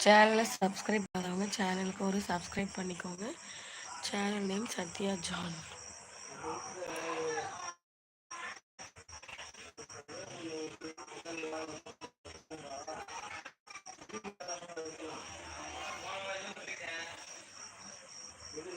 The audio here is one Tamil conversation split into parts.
சேனலை சப்ஸ்கிரைப் பண்ணாதவங்க சேனலுக்கு ஒரு சப்ஸ்கிரைப் பண்ணிக்கோங்க. Channel name Sathya John. இல்ல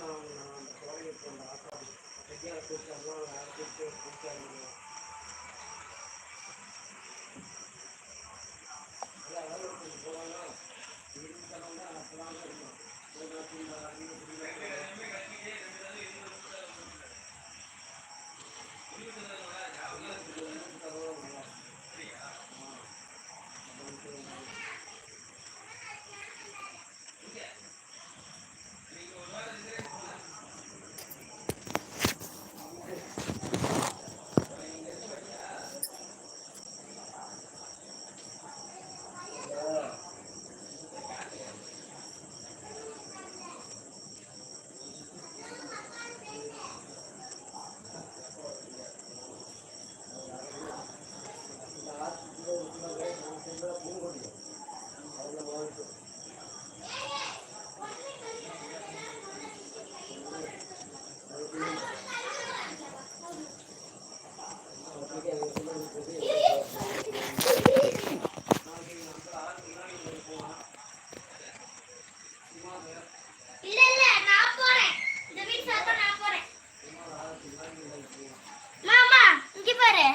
இங்க பாரு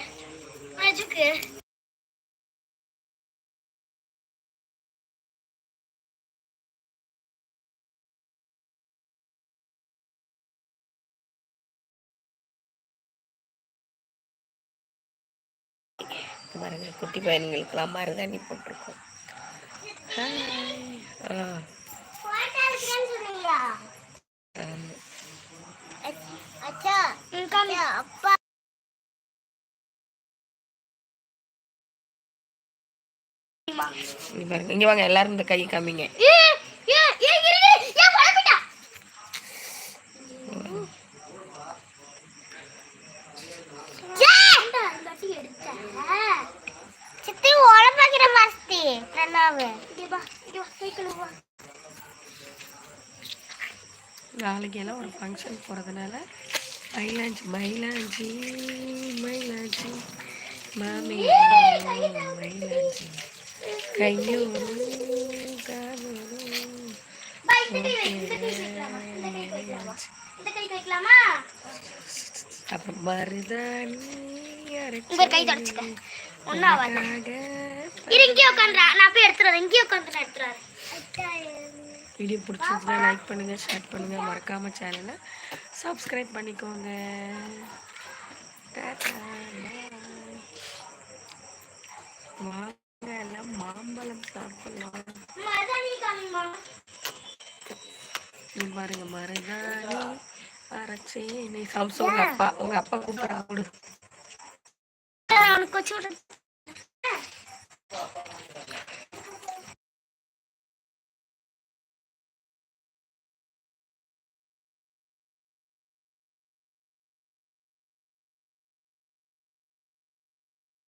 மஜுக்கு இங்க பாருங்க குட்டி பையன்களுக்கெல்லாம் மருதாணி போட்டிருக்கோம் ஹாய். ஆ போட்டோ இங்க பாருங்க இங்க வாங்க எல்லாரும் இந்த கை காமிங்க. நாளைக்கு எல்லாம் ஒரு ஃபங்க்ஷன் போகிறதுனால மயிலாஞ்சி மயிலாஞ்சி மயிலாஞ்சி. மாமி மயிலாஞ்சி. கை அப்புறம் மருதாணி கை தொடச்சுக்க ஒன்னும் ஆகாது இரு இங்கே உட்காந்துறா நான் போய் எடுத்துறேன் இங்கே உட்காந்து எடுத்துறாரு வீடியோ பிடிச்சிருந்தா லைக் பண்ணுங்க ஷேர் பண்ணுங்க மறக்காம சேனலை சப்ஸ்கிரைப் பண்ணிக்கோங்க. Ta-ta, எல்லாம் மாம்பழம் சாப்பிடலாம். பாருங்க மருதாணி அரைச்சேனே சம்சு உங்க அப்பா உங்க அப்பா கூப்பிடுறா